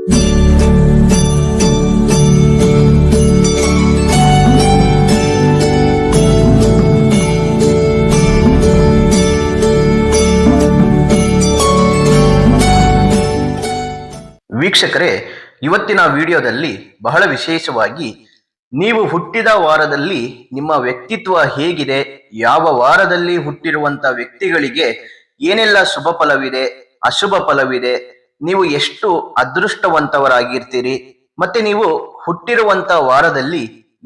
ವೀಕ್ಷಕರೇ, ಇವತ್ತಿನ ವಿಡಿಯೋದಲ್ಲಿ ಬಹಳ ವಿಶೇಷವಾಗಿ ನೀವು ಹುಟ್ಟಿದ ವಾರದಲ್ಲಿ ನಿಮ್ಮ ವ್ಯಕ್ತಿತ್ವ ಹೇಗಿದೆ, ಯಾವ ವಾರದಲ್ಲಿ ಹುಟ್ಟಿರುವಂತ ವ್ಯಕ್ತಿಗಳಿಗೆ ಏನೆಲ್ಲ ಶುಭ ಫಲವಿದೆ, ಅಶುಭ ಫಲವಿದೆ ನೀವು ಎಷ್ಟು ಅದೃಷ್ಟವಂತವರಾಗಿರ್ತೀರಿ? ಮತ್ತೆ ನೀವು ಹುಟ್ಟಿರುವಂತ ವಾರದಲ್ಲಿ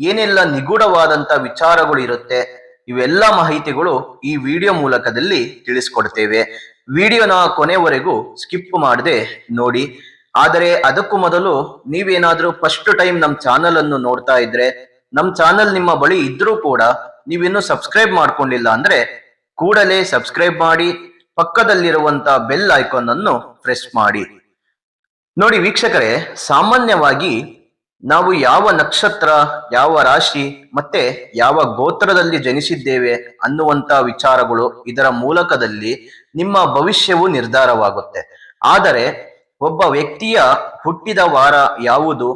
ಏನೆಲ್ಲ ನಿಗೂಢವಾದಂತ ವಿಚಾರಗಳು ಇರುತ್ತೆ? ಇವೆಲ್ಲ ಮಾಹಿತಿಗಳು ಈ ವಿಡಿಯೋ ಮೂಲಕದಲ್ಲಿ ತಿಳಿಸ್ಕೊಡ್ತೇವೆ. ವಿಡಿಯೋನ ಕೊನೆವರೆಗೂ ಸ್ಕಿಪ್ ಮಾಡದೆ ನೋಡಿ. ಆದರೆ ಅದಕ್ಕೂ ಮೊದಲು ನೀವೇನಾದ್ರೂ ಫಸ್ಟ್ ಟೈಮ್ ನಮ್ಮ ಚಾನಲ್ ಅನ್ನು ನೋಡ್ತಾ ಇದ್ರೆ, ನಮ್ಮ ಚಾನಲ್ ನಿಮ್ಮ ಬಳಿ ಇದ್ರೂ ಕೂಡ ನೀವಿನ್ನೂ ಸಬ್ಸ್ಕ್ರೈಬ್ ಮಾಡ್ಕೊಂಡಿಲ್ಲ ಅಂದ್ರೆ ಕೂಡಲೇ ಸಬ್ಸ್ಕ್ರೈಬ್ ಮಾಡಿ ಪಕ್ಕದಲ್ಲಿರುವಂತ ಬೆಲ್ ಐಕಾನ್ ಅನ್ನು ಪ್ರೆಸ್ ಮಾಡಿ. ನೋಡಿ ವೀಕ್ಷಕರೇ, ಸಾಮಾನ್ಯವಾಗಿ ನಾವು ಯಾವ ನಕ್ಷತ್ರ, ಯಾವ ರಾಶಿ ಮತ್ತೆ ಯಾವ ಗೋತ್ರದಲ್ಲಿ ಜನಿಸಿದ್ದೇವೆ ಅನ್ನುವಂತ ವಿಚಾರಗಳು ಇದರ ಮೂಲಕದಲ್ಲಿ ನಿಮ್ಮ ಭವಿಷ್ಯವು ನಿರ್ಧಾರವಾಗುತ್ತೆ. ಆದರೆ ಒಬ್ಬ ವ್ಯಕ್ತಿಯ ಹುಟ್ಟಿದ ವಾರ ಯಾವುದು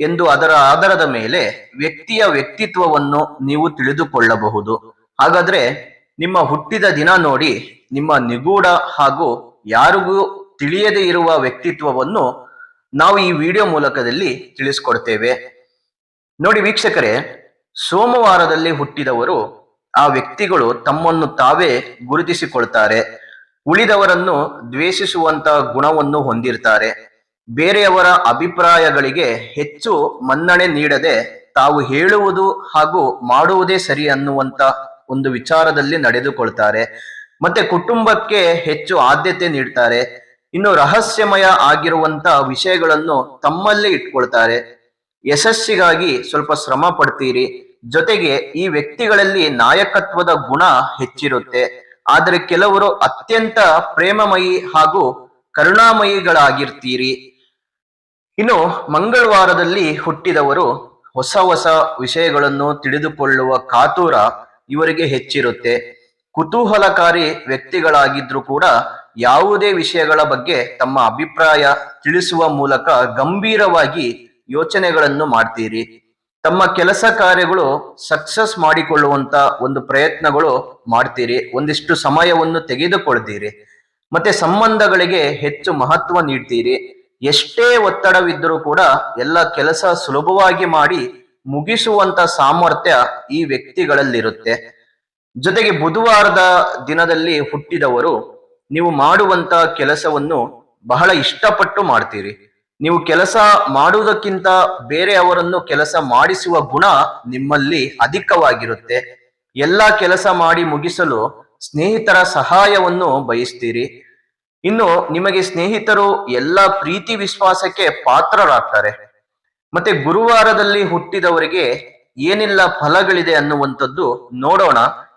ಎಂದು ಅದರ ಆಧಾರದ ಮೇಲೆ ವ್ಯಕ್ತಿಯ ವ್ಯಕ್ತಿತ್ವವನ್ನು ನೀವು ತಿಳಿದುಕೊಳ್ಳಬಹುದು. ಹಾಗಾದ್ರೆ ನಿಮ್ಮ ಹುಟ್ಟಿದ ದಿನ ನೋಡಿ ನಿಮ್ಮ ನಿಗೂಢ ಹಾಗೂ ಯಾರಿಗೂ ತಿಳಿಯದೇ ಇರುವ ವ್ಯಕ್ತಿತ್ವವನ್ನು ನಾವು ಈ ವಿಡಿಯೋ ಮೂಲಕದಲ್ಲಿ ತಿಳಿಸ್ಕೊಡ್ತೇವೆ. ನೋಡಿ ವೀಕ್ಷಕರೇ, ಸೋಮವಾರದಲ್ಲಿ ಹುಟ್ಟಿದವರು ಆ ವ್ಯಕ್ತಿಗಳು ತಮ್ಮನ್ನು ತಾವೇ ಗುರುತಿಸಿಕೊಳ್ತಾರೆ. ಉಳಿದವರನ್ನು ದ್ವೇಷಿಸುವಂತ ಗುಣವನ್ನು ಹೊಂದಿರ್ತಾರೆ. ಬೇರೆಯವರ ಅಭಿಪ್ರಾಯಗಳಿಗೆ ಹೆಚ್ಚು ಮನ್ನಣೆ ನೀಡದೆ ತಾವು ಹೇಳುವುದು ಹಾಗೂ ಮಾಡುವುದೇ ಸರಿ ಅನ್ನುವಂತ ಒಂದು ವಿಚಾರದಲ್ಲಿ ನಡೆದುಕೊಳ್ತಾರೆ. ಮತ್ತೆ ಕುಟುಂಬಕ್ಕೆ ಹೆಚ್ಚು ಆದ್ಯತೆ ನೀಡ್ತಾರೆ. ಇನ್ನು ರಹಸ್ಯಮಯ ಆಗಿರುವಂತ ವಿಷಯಗಳನ್ನು ತಮ್ಮಲ್ಲೇ ಇಟ್ಕೊಳ್ತಾರೆ. ಯಶಸ್ಸಿಗಾಗಿ ಸ್ವಲ್ಪ ಶ್ರಮ ಪಡ್ತೀರಿ. ಜೊತೆಗೆ ಈ ವ್ಯಕ್ತಿಗಳಲ್ಲಿ ನಾಯಕತ್ವದ ಗುಣ ಹೆಚ್ಚಿರುತ್ತೆ. ಆದರೆ ಕೆಲವರು ಅತ್ಯಂತ ಪ್ರೇಮಮಯಿ ಹಾಗೂ ಕರುಣಾಮಯಿಗಳಾಗಿರ್ತೀರಿ. ಇನ್ನು ಮಂಗಳವಾರದಲ್ಲಿ ಹುಟ್ಟಿದವರು ಹೊಸ ಹೊಸ ವಿಷಯಗಳನ್ನು ತಿಳಿದುಕೊಳ್ಳುವ ಕಾತುರ ಇವರಿಗೆ ಹೆಚ್ಚಿರುತ್ತೆ. ಕುತೂಹಲಕಾರಿ ವ್ಯಕ್ತಿಗಳಾಗಿದ್ರು ಕೂಡ ಯಾವುದೇ ವಿಷಯಗಳ ಬಗ್ಗೆ ತಮ್ಮ ಅಭಿಪ್ರಾಯ ತಿಳಿಸುವ ಮೂಲಕ ಗಂಭೀರವಾಗಿ ಯೋಚನೆಗಳನ್ನು ಮಾಡ್ತೀರಿ. ತಮ್ಮ ಕೆಲಸ ಕಾರ್ಯಗಳು ಸಕ್ಸಸ್ ಮಾಡಿಕೊಳ್ಳುವಂತ ಒಂದು ಪ್ರಯತ್ನಗಳು ಮಾಡ್ತೀರಿ. ಒಂದಿಷ್ಟು ಸಮಯವನ್ನು ತೆಗೆದುಕೊಳ್ತೀರಿ. ಮತ್ತೆ ಸಂಬಂಧಗಳಿಗೆ ಹೆಚ್ಚು ಮಹತ್ವ ನೀಡ್ತೀರಿ. ಎಷ್ಟೇ ಒತ್ತಡವಿದ್ದರೂ ಕೂಡ ಎಲ್ಲ ಕೆಲಸ ಸುಲಭವಾಗಿ ಮಾಡಿ ಮುಗಿಸುವಂತ ಸಾಮರ್ಥ್ಯ ಈ ವ್ಯಕ್ತಿಗಳಲ್ಲಿರುತ್ತೆ. ಜೊತೆಗೆ ಬುಧವಾರದ ದಿನದಲ್ಲಿ ಹುಟ್ಟಿದವರು, ನೀವು ಮಾಡುವಂತ ಕೆಲಸವನ್ನು ಬಹಳ ಇಷ್ಟಪಟ್ಟು ಮಾಡ್ತೀರಿ. ನೀವು ಕೆಲಸ ಮಾಡುವುದಕ್ಕಿಂತ ಬೇರೆಯವರನ್ನು ಕೆಲಸ ಮಾಡಿಸುವ ಗುಣ ನಿಮ್ಮಲ್ಲಿ ಅಧಿಕವಾಗಿರುತ್ತೆ. ಎಲ್ಲಾ ಕೆಲಸ ಮಾಡಿ ಮುಗಿಸಲು ಸ್ನೇಹಿತರ ಸಹಾಯವನ್ನು ಬಯಸ್ತೀರಿ. ಇನ್ನು ನಿಮಗೆ ಸ್ನೇಹಿತರು ಎಲ್ಲಾ ಪ್ರೀತಿ ವಿಶ್ವಾಸಕ್ಕೆ ಪಾತ್ರರಾಗ್ತಾರೆ. ಮತ್ತೆ ಗುರುವಾರದಲ್ಲಿ ಹುಟ್ಟಿದವರಿಗೆ ಏನೆಲ್ಲ ಫಲಗಳಿದೆ ಅನ್ನುವಂಥದ್ದು ನೋಡೋಣ.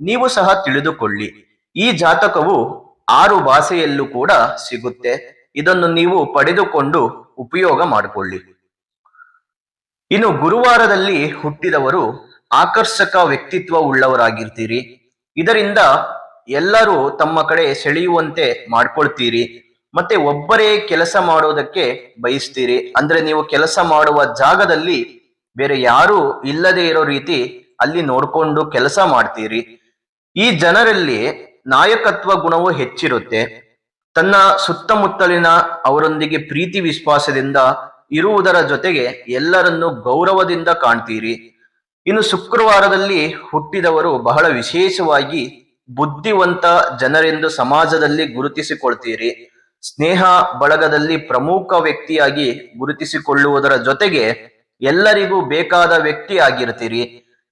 ನೀವು ಸಹ ತಿಳಿದುಕೊಳ್ಳಿ. ಈ ಜಾತಕವು ಆರು ಭಾಷೆಯಲ್ಲೂ ಕೂಡ ಸಿಗುತ್ತೆ. ಇದನ್ನು ನೀವು ಪಡೆದುಕೊಂಡು ಉಪಯೋಗ ಮಾಡಿಕೊಳ್ಳಿ. ಇನ್ನು ಗುರುವಾರದಲ್ಲಿ ಹುಟ್ಟಿದವರು ಆಕರ್ಷಕ ವ್ಯಕ್ತಿತ್ವ ಉಳ್ಳವರಾಗಿರ್ತೀರಿ. ಇದರಿಂದ ಎಲ್ಲರೂ ತಮ್ಮ ಕಡೆ ಸೆಳೆಯುವಂತೆ ಮಾಡ್ಕೊಳ್ತೀರಿ. ಮತ್ತೆ ಒಬ್ಬರೇ ಕೆಲಸ ಮಾಡೋದಕ್ಕೆ ಬಯಸ್ತೀರಿ. ಅಂದ್ರೆ ನೀವು ಕೆಲಸ ಮಾಡುವ ಜಾಗದಲ್ಲಿ ಬೇರೆ ಯಾರೂ ಇಲ್ಲದೆ ಇರೋ ರೀತಿ ಅಲ್ಲಿ ನೋಡ್ಕೊಂಡು ಕೆಲಸ ಮಾಡ್ತೀರಿ. ಈ ಜನರಲ್ಲಿ ನಾಯಕತ್ವ ಗುಣವು ಹೆಚ್ಚಿರುತ್ತೆ. ತನ್ನ ಸುತ್ತಮುತ್ತಲಿನ ಅವರೊಂದಿಗೆ ಪ್ರೀತಿ ವಿಶ್ವಾಸದಿಂದ ಇರುವುದರ ಜೊತೆಗೆ ಎಲ್ಲರನ್ನು ಗೌರವದಿಂದ ಕಾಣ್ತೀರಿ. ಇನ್ನು ಶುಕ್ರವಾರದಲ್ಲಿ ಹುಟ್ಟಿದವರು ಬಹಳ ವಿಶೇಷವಾಗಿ ಬುದ್ಧಿವಂತ ಜನರೆಂದು ಸಮಾಜದಲ್ಲಿ ಗುರುತಿಸಿಕೊಳ್ತೀರಿ. ಸ್ನೇಹ ಬಳಗದಲ್ಲಿ ಪ್ರಮುಖ ವ್ಯಕ್ತಿಯಾಗಿ ಗುರುತಿಸಿಕೊಳ್ಳುವುದರ ಜೊತೆಗೆ ಎಲ್ಲರಿಗೂ ಬೇಕಾದ ವ್ಯಕ್ತಿ ಆಗಿರ್ತೀರಿ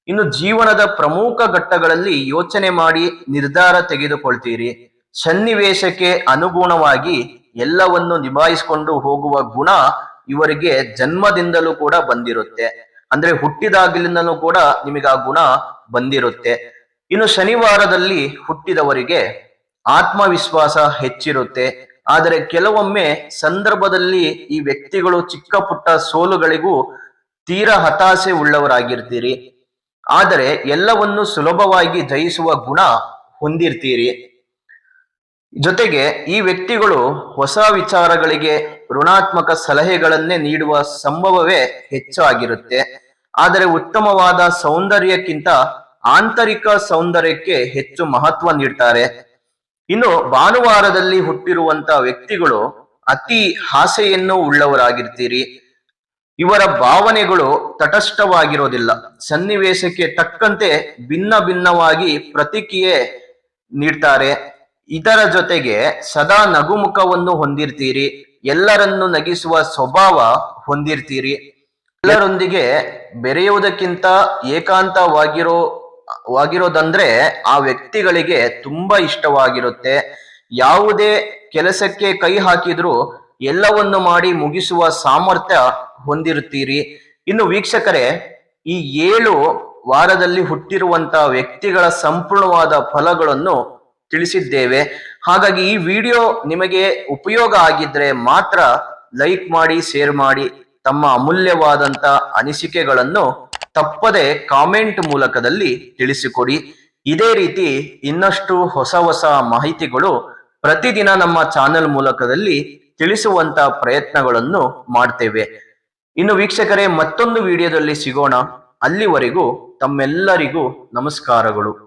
ಇನ್ನು ಜೀವನದ ಪ್ರಮುಖ ಘಟ್ಟಗಳಲ್ಲಿ ಯೋಚನೆ ಮಾಡಿ ನಿರ್ಧಾರ ತೆಗೆದುಕೊಳ್ತೀರಿ. ಸನ್ನಿವೇಶಕ್ಕೆ ಅನುಗುಣವಾಗಿ ಎಲ್ಲವನ್ನು ನಿಭಾಯಿಸಿಕೊಂಡು ಹೋಗುವ ಗುಣ ಇವರಿಗೆ ಜನ್ಮದಿಂದಲೂ ಕೂಡ ಬಂದಿರುತ್ತೆ. ಅಂದ್ರೆ ಹುಟ್ಟಿದಾಗಲಿಂದಲೂ ಕೂಡ ನಿಮಗೆ ಆ ಗುಣ ಬಂದಿರುತ್ತೆ. ಇನ್ನು ಶನಿವಾರದಲ್ಲಿ ಹುಟ್ಟಿದವರಿಗೆ ಆತ್ಮವಿಶ್ವಾಸ ಹೆಚ್ಚಿರುತ್ತೆ. ಆದರೆ ಕೆಲವೊಮ್ಮೆ ಸಂದರ್ಭದಲ್ಲಿ ಈ ವ್ಯಕ್ತಿಗಳು ಚಿಕ್ಕ ಪುಟ್ಟ ಸೋಲುಗಳಿಗೂ ತೀರಾ ಹತಾಶೆ ಉಳ್ಳವರಾಗಿರ್ತೀರಿ. ಆದರೆ ಎಲ್ಲವನ್ನು ಸುಲಭವಾಗಿ ಜಯಿಸುವ ಗುಣ ಹೊಂದಿರ್ತೀರಿ. ಜೊತೆಗೆ ಈ ವ್ಯಕ್ತಿಗಳು ಹೊಸ ವಿಚಾರಗಳಿಗೆ ಋಣಾತ್ಮಕ ಸಲಹೆಗಳನ್ನೇ ನೀಡುವ ಸಂಭವವೇ ಹೆಚ್ಚು ಆಗಿರುತ್ತೆ ಆದರೆ ಉತ್ತಮವಾದ ಸೌಂದರ್ಯಕ್ಕಿಂತ ಆಂತರಿಕ ಸೌಂದರ್ಯಕ್ಕೆ ಹೆಚ್ಚು ಮಹತ್ವ ನೀಡ್ತಾರೆ. ಇನ್ನು ಭಾನುವಾರದಲ್ಲಿ ಹುಟ್ಟಿರುವಂತ ವ್ಯಕ್ತಿಗಳು ಅತಿ ಆಸೆಯನ್ನು ಉಳ್ಳವರಾಗಿರ್ತೀರಿ. ಇವರ ಭಾವನೆಗಳು ತಟಸ್ಥವಾಗಿರೋದಿಲ್ಲ. ಸನ್ನಿವೇಶಕ್ಕೆ ತಕ್ಕಂತೆ ಭಿನ್ನ ಭಿನ್ನವಾಗಿ ಪ್ರತಿಕ್ರಿಯೆ ನೀಡ್ತಾರೆ. ಇದರ ಜೊತೆಗೆ ಸದಾ ನಗುಮುಖವನ್ನು ಹೊಂದಿರ್ತೀರಿ. ಎಲ್ಲರನ್ನು ನಗಿಸುವ ಸ್ವಭಾವ ಹೊಂದಿರ್ತೀರಿ. ಎಲ್ಲರೊಂದಿಗೆ ಬೆರೆಯುವುದಕ್ಕಿಂತ ಏಕಾಂತವಾಗಿರೋ ವಾಗಿರೋದಂದ್ರೆ ಆ ವ್ಯಕ್ತಿಗಳಿಗೆ ತುಂಬಾ ಇಷ್ಟವಾಗಿರುತ್ತೆ. ಯಾವುದೇ ಕೆಲಸಕ್ಕೆ ಕೈ ಹಾಕಿದ್ರು ಎಲ್ಲವನ್ನು ಮಾಡಿ ಮುಗಿಸುವ ಸಾಮರ್ಥ್ಯ ಹೊಂದಿರುತ್ತೀರಿ. ಇನ್ನು ವೀಕ್ಷಕರೇ, ಈ ಏಳು ವಾರದಲ್ಲಿ ಹುಟ್ಟಿರುವಂತಹ ವ್ಯಕ್ತಿಗಳ ಸಂಪೂರ್ಣವಾದ ಫಲಗಳನ್ನು ತಿಳಿಸಿದ್ದೇವೆ. ಹಾಗಾಗಿ ಈ ವಿಡಿಯೋ ನಿಮಗೆ ಉಪಯೋಗ ಆಗಿದ್ರೆ ಮಾತ್ರ ಲೈಕ್ ಮಾಡಿ, ಶೇರ್ ಮಾಡಿ, ತಮ್ಮ ಅಮೂಲ್ಯವಾದಂತ ಅನಿಸಿಕೆಗಳನ್ನು ತಪ್ಪದೆ ಕಾಮೆಂಟ್ ಮೂಲಕದಲ್ಲಿ ತಿಳಿಸಿಕೊಡಿ. ಇದೇ ರೀತಿ ಇನ್ನಷ್ಟು ಹೊಸ ಹೊಸ ಮಾಹಿತಿಗಳು ಪ್ರತಿದಿನ ನಮ್ಮ ಚಾನೆಲ್ ಮೂಲಕದಲ್ಲಿ ತಿಳಿಸುವಂತ ಪ್ರಯತ್ನಗಳನ್ನು ಮಾಡ್ತೇವೆ. ಇನ್ನು ವೀಕ್ಷಕರೇ ಮತ್ತೊಂದು ವಿಡಿಯೋದಲ್ಲಿ ಸಿಗೋಣ. ಅಲ್ಲಿವರೆಗೂ ತಮ್ಮೆಲ್ಲರಿಗೂ ನಮಸ್ಕಾರಗಳು.